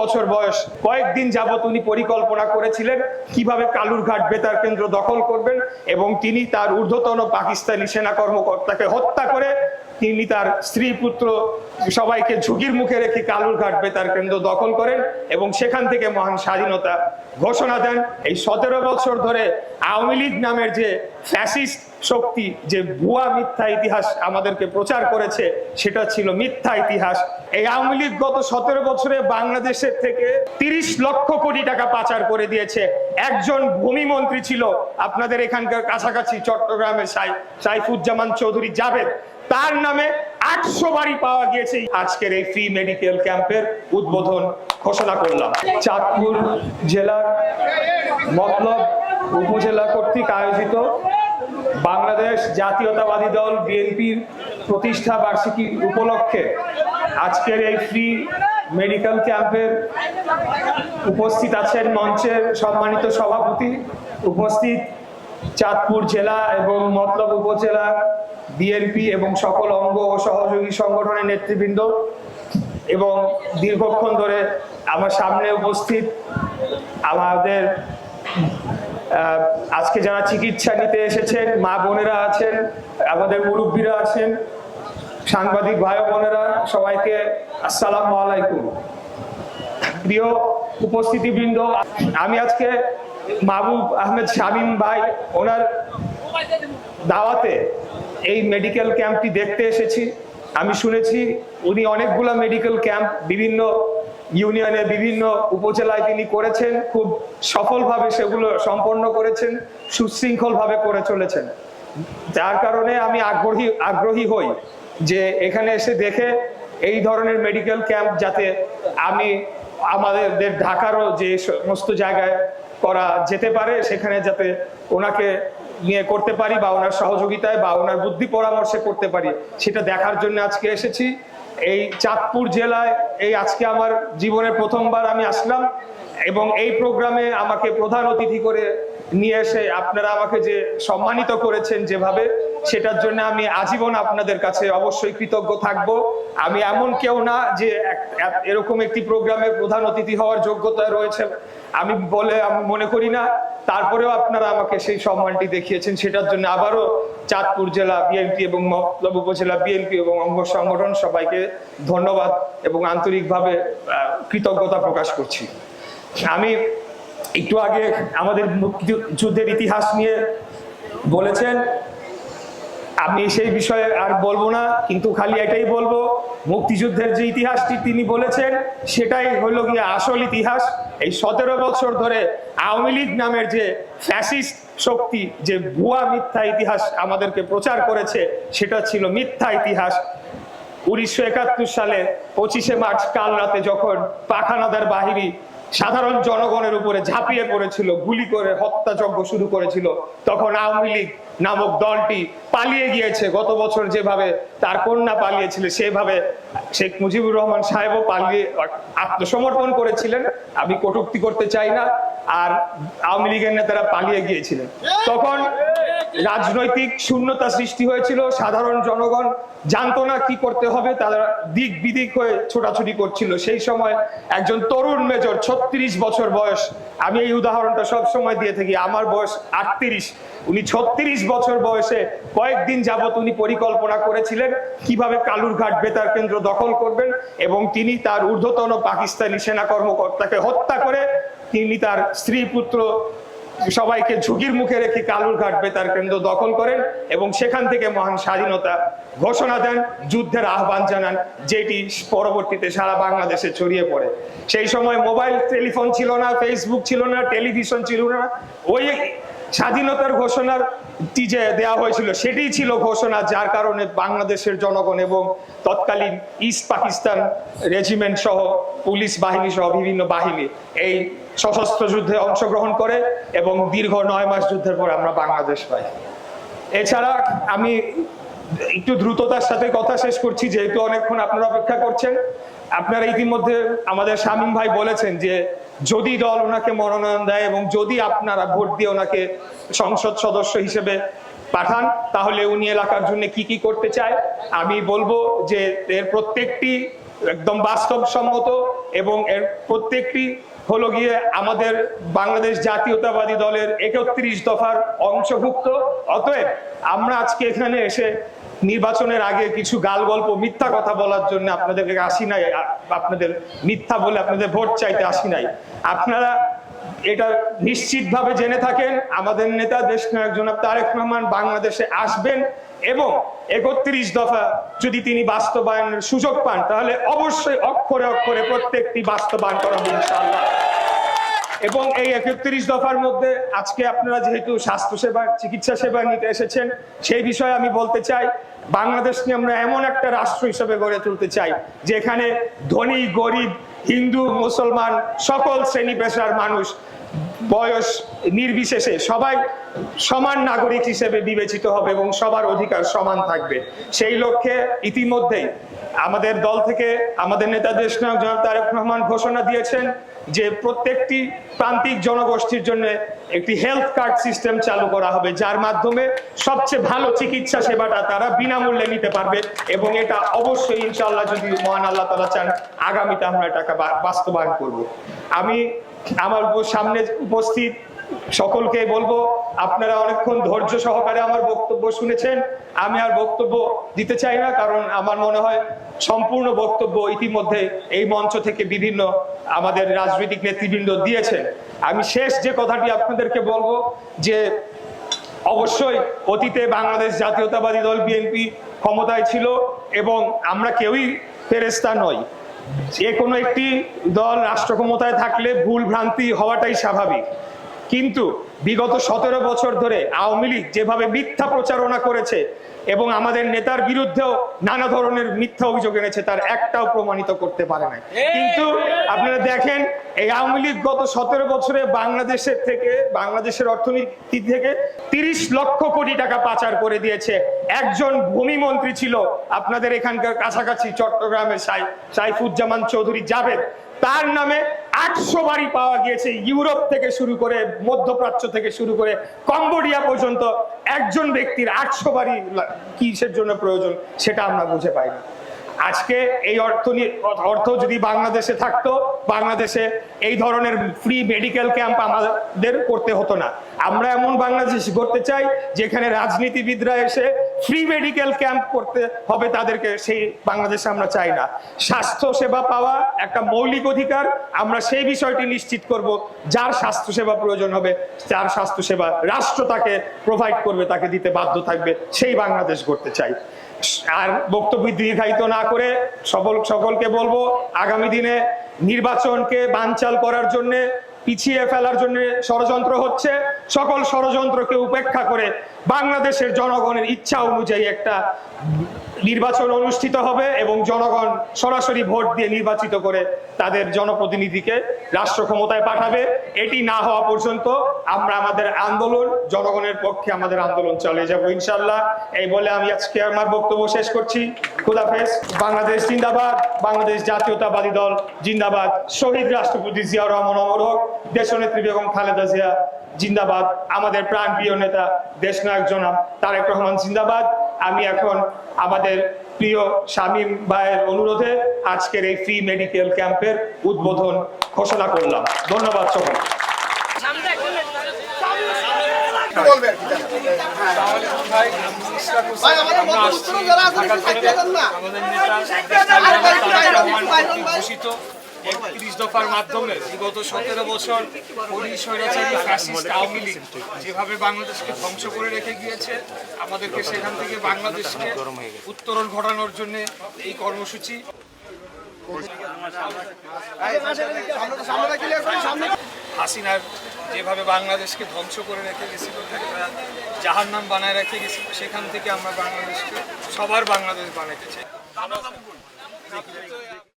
বছর বয়স, কয়েকদিন যাবত উনি পরিকল্পনা করেছিলেন কীভাবে কালুরঘাট বেতার কেন্দ্র দখল করবেন এবং তিনি তার ঊর্ধ্বতন পাকিস্তানি সেনা কর্মকর্তাকে হত্যা করে তিনি তার স্ত্রী, পুত্র সবাইকে ঝুঁকির মুখে রেখে কালুরঘাট বেতার কেন্দ্র দখল করেন এবং সেখান থেকে মহান স্বাধীনতা ঘোষণা দেন। এই সতেরো বছর ধরে আওয়ামী লীগ নামের যে ফ্যাসিস্ট শক্তি যে ভুয়া মিথ্যা ইতিহাস আমাদেরকে প্রচার করেছে, সেটা ছিল মিথ্যা ইতিহাস। এই আওয়ামী লীগ গত সতেরো বছরে বাংলাদেশের থেকে তিরিশ লক্ষ কোটি টাকা পাচার করে দিয়েছে। একজন ভূমি মন্ত্রী ছিল, আপনাদের এখানকার কাছাকাছি চট্টগ্রামের সাই সাইফুজ্জামান চৌধুরী জাভেদ। তার নামে আটশো বাড়ি পাওয়া গিয়েছে। আজকের এই ফ্রি মেডিকেল ক্যাম্পের উদ্বোধন ঘোষণা করলাম। চাঁদপুর জেলার মতলব উপজেলা কর্তৃক আয়োজিত বাংলাদেশ জাতীয়তাবাদী দল বিএনপির প্রতিষ্ঠা বার্ষিকী উপলক্ষে আজকের এই ফ্রি মেডিকেল ক্যাম্পের উপস্থিত আছেন মঞ্চের সম্মানিত সভাপতি উপস্থিত চাঁদপুর জেলা এবং মতলব উপজেলা বিএনপি এবং সকল অঙ্গ ও সহযোগী সংগঠনের নেতৃবৃন্দ এবং দীর্ঘক্ষণ ধরে আমার সামনে উপস্থিত আমাদের আজকে যারা চিকিৎসা নিতে এসেছেন, মা বোনেরা আছেন, আমাদের মুরব্বীরা আছেন, সাংবাদিক ভাই বোনেরা, সবাইকে আসসালামু আলাইকুম। প্রিয় উপস্থিতিবৃন্দ, আমি আজকে মাহবুব আহমেদ শামীম ভাই, ওনার দাওয়াতে এই মেডিকেল ক্যাম্পটি দেখতে এসেছি। আমি শুনেছি উনি অনেকগুলো মেডিকেল ক্যাম্প, বিভিন্ন ইউনিয়নে বিভিন্ন উপজেলায় তিনি করেছেন, খুব সফলভাবে সেগুলো সম্পন্ন করেছেন, সুশৃঙ্খলভাবে করে চলেছেন। যার কারণে আমি আগ্রহী আগ্রহী হই যে এখানে এসে দেখে এই ধরনের মেডিকেল ক্যাম্প যাতে আমি আমাদের ঢাকারও যে সমস্ত জায়গায় করা যেতে পারে, সেখানে যাতে ওনাকে নিয়ে করতে পারি বা ওনার সহযোগিতায় বা ওনার বুদ্ধি পরামর্শে করতে পারি, সেটা দেখার জন্য আজকে এসেছি। এই চাঁদপুর জেলায় এই আজকে আমার জীবনের প্রথমবার আমি আসলাম এবং এই প্রোগ্রামে আমাকে প্রধান অতিথি করে নিয়ে এসে আপনারা আমাকে যে সম্মানিত করেছেন যেভাবে, সেটার জন্য আমি আজীবন আপনাদের কাছে অবশ্যই কৃতজ্ঞ থাকব। আমি এমন কেউ না যে এরকম একটি প্রোগ্রামে প্রধান অতিথি হওয়ার যোগ্যতা রয়েছে। আমি বলে, আমি মনে করি না, তারপরেও আপনারা আমাকে সেই সম্মানটি দেখিয়েছেন। সেটার জন্য আবারও চাঁদপুর জেলা বিএনপি এবং মতলব উপজেলা বিএনপি এবং অঙ্গ সংগঠন সবাইকে ধন্যবাদ এবং আন্তরিকভাবে কৃতজ্ঞতা প্রকাশ করছি। আমি একটু আগে আমাদের মুক্তিযুদ্ধের ইতিহাস নিয়ে বলেছেন আমি সেই বিষয়ে আর বলব না, কিন্তু খালি এটাই বলব, মুক্তিযুদ্ধের যে ইতিহাসটি তিনি বলেছেন, সেটাই হলো গিয়ে আসল ইতিহাস। এই সতেরো বছর ধরে আওয়ামী লীগ নামের যে ফ্যাসিস্ট শক্তি, যে ভুয়া মিথ্যা ইতিহাস আমাদেরকে প্রচার করেছে, সেটা ছিল মিথ্যা ইতিহাস। উনিশশো একাত্তর সালে পঁচিশে মার্চ কাল রাতে যখন পাখানাদার বাহিনী সাধারণ জনগণের উপরে ঝাঁপিয়ে পড়েছিল, গুলি করে হত্যাযজ্ঞ শুরু করেছিল। তখন আওয়ামী লীগ নামক দলটি পালিয়ে গিয়েছে। গত বছর যেভাবে তার কন্যা পালিয়েছিল, সেভাবে শেখ মুজিবুর রহমান সাহেবও পালিয়ে আত্মসমর্পণ করেছিলেন। আমি কটূক্তি করতে চাই না। আর আওয়ামী লীগের নেতারা পালিয়ে গিয়েছিলেন। তখন রাজনৈতিক শূন্যতা সৃষ্টি হয়েছিল, সাধারণ জনগণ জানতো না কি করতে হবে, তারা দিক বিদিক হয়ে ছোটাছুটি করছিল। সেই সময় একজন তরুণ মেজর, ছত্রিশ বছর বয়স, আমি এই উদাহরণটা সব সময় দিয়ে থাকি, আমার বয়স আটত্রিশ, উনি ছত্রিশ বছর বয়সে কয়েকদিন যাবত উনি পরিকল্পনা করেছিলেন কীভাবে কালুরঘাট বেতার কেন্দ্র দখল করবেন এবং তিনি তার ঊর্ধ্বতন পাকিস্তানি সেনা কর্মকর্তাকে হত্যা করে তিনি তার স্ত্রী পুত্র সবাইকে ঝুঁকির মুখে রেখে কালুরঘাট বেতার কেন্দ্র দখল করেন এবং সেখান থেকে মহান স্বাধীনতা ঘোষণা দেন, যুদ্ধের আহ্বান জানান, যেটি পরবর্তীতে সারা বাংলাদেশে ছড়িয়ে পড়ে। সেই সময় মোবাইল টেলিফোন ছিল না, ফেসবুক ছিল না, টেলিভিশন ছিল না। ওই স্বাধীনতার ঘোষণার যে দেওয়া হয়েছিল সেটি ছিল ঘোষণা, যার কারণে বাংলাদেশের জনগণ এবং তৎকালীন ইস্ট পাকিস্তান রেজিমেন্ট সহ পুলিশ বাহিনী সহ বিভিন্ন বাহিনী এই সশস্ত্র যুদ্ধে অংশগ্রহণ করে এবং দীর্ঘ নয় মাস যুদ্ধের পর আমরা বাংলাদেশ পাই। এছাড়া আমি একটু দ্রুততার সাথে কথা শেষ করছি, যেহেতু অনেকক্ষণ আপনারা অপেক্ষা করছেন। আপনারা ইতিমধ্যে আমাদের শামীম ভাই বলেছেন যে, যদি দল ওনাকে মনোনয়ন দেয় এবং যদি আপনারা ভোট দিয়ে ওনাকে সংসদ সদস্য হিসেবে পাঠান, তাহলে উনি এলাকার জন্য কি কি করতে চায়, আমি বলব যে, এর প্রত্যেকটি একদম বাস্তবসম্মত এবং এর প্রত্যেকটি হলো গিয়ে আমাদের বাংলাদেশ জাতীয়তাবাদী দলের একত্রিশ দফার অংশভুক্ত। অতএব আমরা আজকে এখানে এসে নির্বাচনের আগে কিছু গাল গল্প মিথ্যা কথা বলার জন্য আপনাদেরকে আসি নাই আপনাদের মিথ্যা বলে আপনাদের ভোট চাইতে আসি নাই। আপনারা এটা নিশ্চিতভাবে জেনে থাকেন, আমাদের নেতা দেশ নায়ক জনাব তারেক রহমান বাংলাদেশে আসবেন। এবং একত্রিশ দফা যদি তিনি বাস্তবায়নের সুযোগ পান, তাহলে অবশ্যই অক্ষরে অক্ষরে প্রত্যেকটি বাস্তবায়ন করা হবে এবং এই একত্রিশ দফার মধ্যে আজকে আপনারা যেহেতু স্বাস্থ্যসেবা, চিকিৎসা সেবা নিতে এসেছেন, সেই বিষয়ে আমি বলতে চাই, বাংলাদেশকে আমরা এমন একটা রাষ্ট্র হিসেবে গড়ে তুলতে চাই, যেখানে ধনী, গরিব, হিন্দু, মুসলমান, সকল শ্রেণি পেশার মানুষ বয়স নির্বিশেষে সবাই সমান নাগরিক হিসেবে বিবেচিত হবে এবং সবার অধিকার সমান থাকবে। সেই লক্ষ্যে ইতিমধ্যেই আমাদের দল থেকে আমাদের নেতা দেশ নায়ক জনাব তারেক রহমান ঘোষণা দিয়েছেন যে প্রত্যেকটি প্রান্তিক জনগোষ্ঠীর জন্য একটি হেলথ কার্ড সিস্টেম চালু করা হবে, যার মাধ্যমে সবচেয়ে ভালো চিকিৎসা সেবাটা তারা বিনামূল্যে নিতে পারবে এবং এটা অবশ্যই ইনশাল্লাহ যদি মহান আল্লাহ তালা চান, আগামীতে আমরা এটাকে বাস্তবায়ন করব। আমি আমার সামনে উপস্থিত সকলকে বলব, আপনারা অনেকক্ষণ ধৈর্য সহকারে আমার বক্তব্য শুনেছেন। আমি আর বক্তব্য দিতে চাই না, কারণ আমার মনে হয় সম্পূর্ণ বক্তব্য ইতিমধ্যে এই মঞ্চ থেকে বিভিন্ন আমাদের রাজনৈতিক নেতৃবৃন্দ দিয়েছেন। আমি শেষ যে কথাটি আপনাদেরকে বলব যে অবশ্যই অতীতে বাংলাদেশ জাতীয়তাবাদী দল বিএনপি ক্ষমতায় ছিল এবং আমরা কেউই ফেরেস্তা নই। যে কোনো একটি দল রাষ্ট্র ক্ষমতায় থাকলে ভুল ভ্রান্তি হওয়াটাই স্বাভাবিক। কিন্তু বিগত সতেরো বছর ধরে আওয়ামী লীগ যেভাবে মিথ্যা প্রচারণা করেছে এবং আমাদের নেতার বিরুদ্ধেও নানা ধরনের মিথ্যা অভিযোগ এনেছে তার একটাও প্রমাণিত করতে পারে না কিন্তু আপনারা দেখেন এই আওয়ামী লীগ গত সতেরো বছরে বাংলাদেশের থেকে বাংলাদেশের অর্থনীতি থেকে তিরিশ লক্ষ কোটি টাকা পাচার করে দিয়েছে। একজন ভূমি মন্ত্রী ছিল আপনাদের এখানকার কাছাকাছি চট্টগ্রামের সাই সাইফুজ্জামান চৌধুরী জাভেদ। তার নামে আটশো বাড়ি পাওয়া গিয়েছে ইউরোপ থেকে শুরু করে মধ্যপ্রাচ্য থেকে শুরু করে কম্বোডিয়া পর্যন্ত। একজন ব্যক্তির আটশো বাড়ি কিসের জন্য প্রয়োজন সেটা আমরা বুঝে পাই না আজকে এই অর্থ অর্থ যদি বাংলাদেশে থাকতো, বাংলাদেশে এই ধরনের ফ্রি মেডিকেল ক্যাম্প আমাদের করতে হতো না। আমরা এমন বাংলাদেশ করতে চাই যেখানে রাজনীতিবিদরা এসে ফ্রি মেডিকেল ক্যাম্প করতে হবে তাদেরকে, সেই বাংলাদেশে আমরা চাই না। স্বাস্থ্য সেবা পাওয়া একটা মৌলিক অধিকার, আমরা সেই বিষয়টি নিশ্চিত করব, যার স্বাস্থ্য সেবা প্রয়োজন হবে, যার স্বাস্থ্য সেবা রাষ্ট্র তাকে প্রোভাইড করবে, তাকে দিতে বাধ্য থাকবে, সেই বাংলাদেশ করতে চাই। আর বক্তব্য দীর্ঘায়িত না করে সকল সকলকে বলব, আগামী দিনে নির্বাচনকে বানচাল করার জন্য, পিছিয়ে ফেলার জন্য ষড়যন্ত্র হচ্ছে, সকল ষড়যন্ত্রকে উপেক্ষা করে বাংলাদেশের জনগণের ইচ্ছা অনুযায়ী একটা নির্বাচন অনুষ্ঠিত হবে এবং জনগণ সরাসরি ভোট দিয়ে নির্বাচিত করে তাদের জনপ্রতিনিধিকে রাষ্ট্র ক্ষমতায় পাঠাবে। এটি না হওয়া পর্যন্ত আমরা আমাদের আন্দোলন, জনগণের পক্ষে আমাদের আন্দোলন চালিয়ে যাব ইনশাল্লাহ এই বলে আমি আজকে আমার বক্তব্য শেষ করছি। খুদাফেজ বাংলাদেশ জিন্দাবাদ। বাংলাদেশ জাতীয়তাবাদী দল জিন্দাবাদ। শহীদ রাষ্ট্রপতি জিয়া রহমান অমর হোক। দেশনেত্রী বেগম খালেদা জিয়া জিন্দাবাদ আমাদের প্রাণ প্রিয় নেতা দেশনায়ক জনাব তারেক রহমান জিন্দাবাদ আমি এখন আমাদের প্রিয় শামীম ভাইয়ের অনুরোধে আজকের এই ফ্রি মেডিকেল ক্যাম্পের উদ্বোধন ঘোষণা করলাম ধন্যবাদ সকল আমাদের নেতা একত্রিশ দফার মাধ্যমে বিগত সতেরো বছর যেভাবে বাংলাদেশকে ধ্বংস করে রেখে গিয়েছে, আমাদেরকে সেখান থেকে বাংলাদেশকে উত্তরণ ঘটানোর জন্য এই কর্মসূচি। হাসিনার যেভাবে বাংলাদেশকে ধ্বংস করে রেখে গেছিল জাহার নাম বানায় রেখে গেছিল, সেখান থেকে আমরা বাংলাদেশকে সবার বাংলাদেশ বানাতে চাই।